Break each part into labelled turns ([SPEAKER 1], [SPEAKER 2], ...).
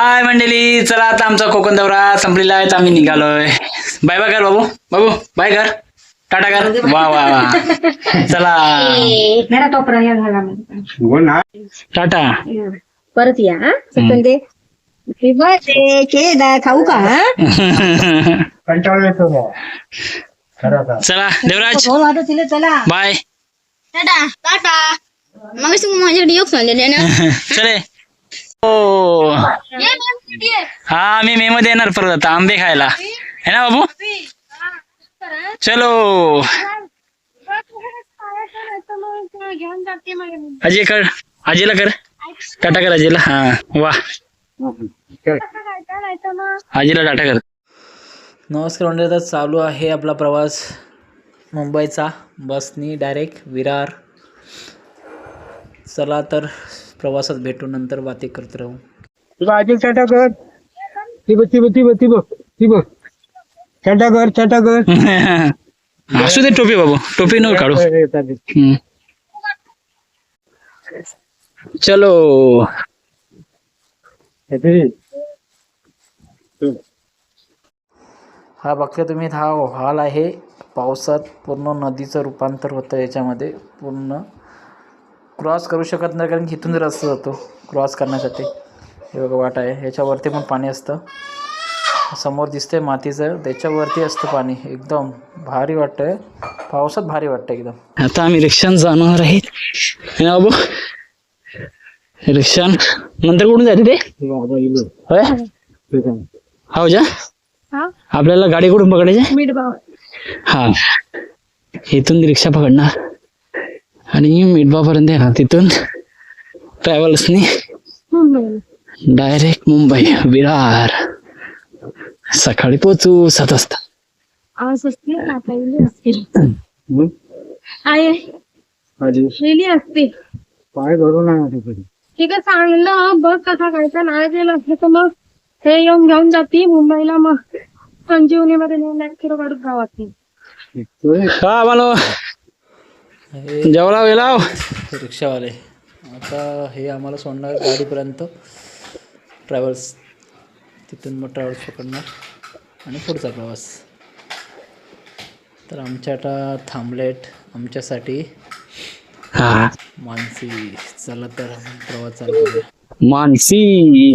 [SPEAKER 1] हाय मंडळी चला आता आमचा कोकण दौरा संपलेला आहे आम्ही निघालोय. बाय बाय कर बाबू. बाबू बाय कर. टाटा कर. वा वा वा. चला.
[SPEAKER 2] मेरा टोपरा या घाला मी.
[SPEAKER 3] बोल ना.
[SPEAKER 1] टाटा.
[SPEAKER 2] परत या हा? खाऊ का हा?
[SPEAKER 1] चला देवराज.
[SPEAKER 2] चला.
[SPEAKER 1] बाय.
[SPEAKER 4] Tata tata. मग तुम्ही माझ्याकडे योग सांगलेले ना?
[SPEAKER 1] चले. हो. हा मी मे मध्ये येणार परत आता आंबे खायला. है ना बाबू? चलो. अजय कर आजीला कर. टाटा कर आजीला. हा वा. आजीला टाटा कर. नमस्कार मंडळी आता चालू आहे आपला प्रवास मुंबईचा. बसनी डायरेक्ट विरार. चला तर प्रवासात भेटू नंतर बाते करत राहू.
[SPEAKER 3] तुला आजी छटा कर. ती बघ ती बघ ती बघ ती बघ ती बघ. छटा कर छटा कर.
[SPEAKER 1] असू दे टोपी बाबू टोपी नको काढू. हम्म. चलो. हा बघता तुम्ही हा हॉल आहे. पावसात पूर्ण नदीचं रूपांतर होतं याच्यामध्ये. पूर्ण क्रॉस करू शकत नाही कारण की इथून रस्ता जातो क्रॉस करण्यासाठी. हे बघा वाट आहे. ह्याच्यावरती पण पाणी असतं. समोर दिसतंय मातीचं. त्याच्यावरती असतं पाणी. एकदम भारी वाटतंय. पावसात भारी वाटतं एकदम. आता आम्ही रिक्षान जाणार है बाबू? रिक्षान. नंतर कुठून जाते ते? हो जा. आपल्याला गाडी कुठून पकडायची? हा. इथून रिक्षा पकडणार. आणि मिठबापर्यंत येणार तिथून ट्रॅव्हल्सनी डायरेक्ट मुंबई विरार सकाळी पोचू सात वाजता.
[SPEAKER 2] आवाज असते ना? पहिली असते आहे. पहिली असते.
[SPEAKER 3] पाय तिकडे.
[SPEAKER 2] ठीक आहे सांगलं बस कसा खायचा नाही गेलं असलं तर मग हे येऊन घेऊन जाते मुंबईला मग. संजीवनी मध्ये नेऊन गावात
[SPEAKER 1] हा मानो जेवला वेलाव रिक्षावाले. आता हे आम्हाला सोडणार गाडीपर्यंत. ट्रॅव्हल्स तिथून मग ट्रॅव्हल्स पकडणार. आणि पुढचा प्रवास. तर आमच्या आता थांबलेट आमच्यासाठी हा. मानसी. चला तर प्रवास चालू करूया. मानसी.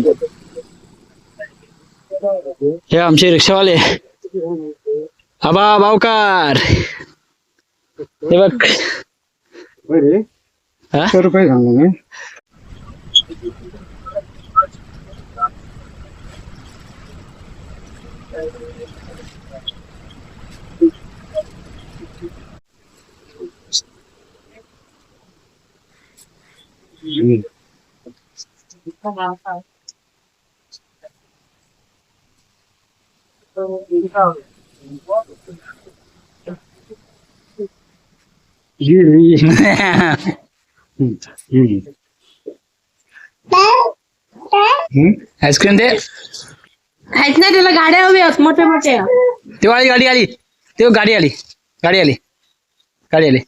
[SPEAKER 1] हे आमचे रिक्षावाले. आबा बावकार हे बघ.
[SPEAKER 3] बरे
[SPEAKER 1] हा?
[SPEAKER 3] सत्तर रुपये सांगू मी जी जी
[SPEAKER 1] आईस्क्रीम दे.
[SPEAKER 2] आहेत ना त्याला गाड्या हवी आहेत मोठ्या मोठ्या.
[SPEAKER 1] ते वाली गाडी आली. ते गाडी आली. गाडी आली. गाडी आली.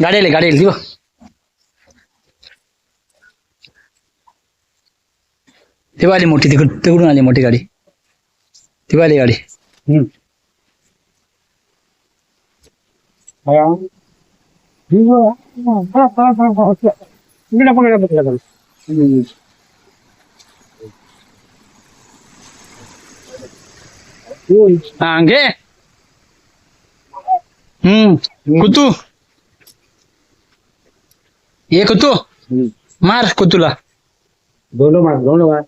[SPEAKER 1] गाडी आली गाडी आली. ती बघ. ती आली मोठी तिकड तिकडून आली मोठी गाडी. ती आली गाडी.
[SPEAKER 3] इकडे पकडा पकडा
[SPEAKER 1] हा घे हम्म कुतू ये कुतू मार कुतूला
[SPEAKER 3] दोनों मार दोनों मार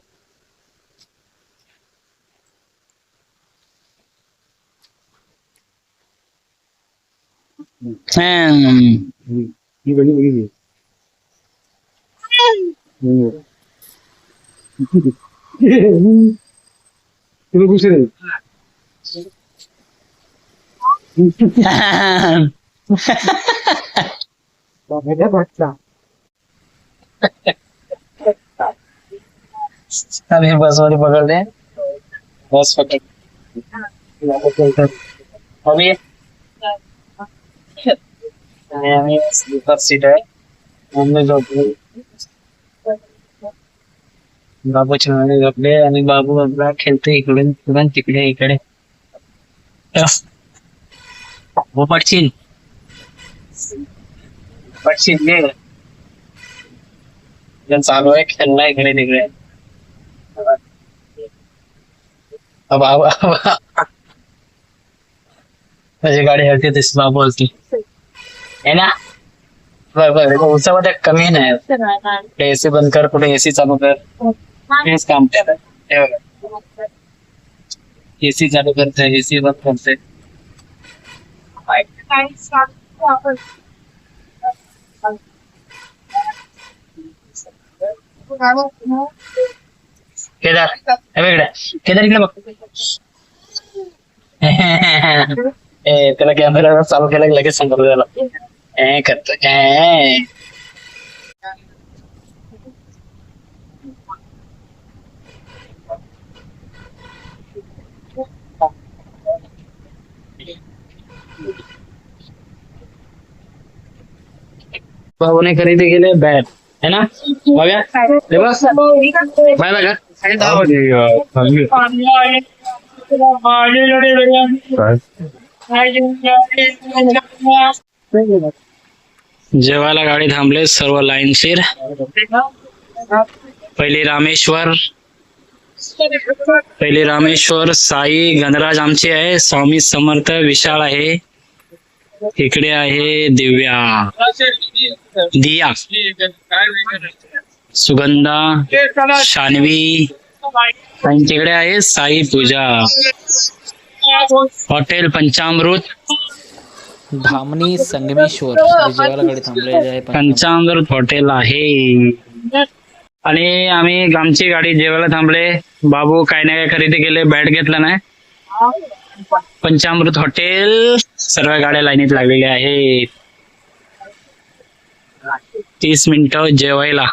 [SPEAKER 1] हम्म.
[SPEAKER 3] ही बघी बघी तुला दुसरे भाषा
[SPEAKER 1] अभी बस वाली पकड़ ले बस पकड़ अभी आणि आम्ही स्लीपर सीट आहे. मम्मी झोपली. बाबू छान झोपले आणि बाबू आपला खेळतो इकडे तिकडून तिकडे इकडे. हो पडशील पडशील घे चालू आहे खेळणं इकडे तिकडे. बाबा म्हणजे गाडी हलते तशी बाबू हलती. है ना? बर बर. उसामध्ये कमी नाही कुठे एसी बंद कर कुठे एसी चालू कर. हेच काम त्याला एसी चालू करतोय एसी बंद करतोय. केदार हे इकडे. केदार इकडे बघ. त्याला कॅमेरा चालू केला लगेच सांगतो त्याला ए करतो ए भाऊने खरेदी केले बॅट है ना बघा हे बघ बाय बघा जेवायला गाडी थांबले सर्व लाईनशीर पहिली रामेश्वर पहिली रामेश्वर साई गणराज आमची आहे स्वामी समर्थ विशाल आहे. इकडे आहे दिव्या. दिया. सुगंधा शानवी. त्यांच्याकडे आहे साई पूजा. हॉटेल पंचामृत.
[SPEAKER 5] धामणी संगमेश्वर जे जेवायला गाडी थांबलेली आहे. पण
[SPEAKER 1] पंचामृत हॉटेल आहे. आणि आम्ही आमची गाडी जेवायला थांबले. बाबू काय नाही काय खरेदी केले बॅट घेतला नाही. पंचामृत हॉटेल सर्व गाड्या लाईनीत लागलेल्या आहेत. तीस मिनिटं जेवायला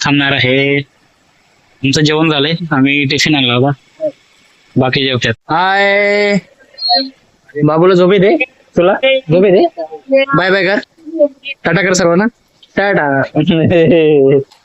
[SPEAKER 1] थांबणार आहे. आमचं जेवण झालंय? आम्ही टिफिन आणला होता. बाकी जेवतात. हाय. बाबूला झोपे दे. तुला झोपे दे. बाय बाय कर. टाटा कर सर्वांना. टाटा.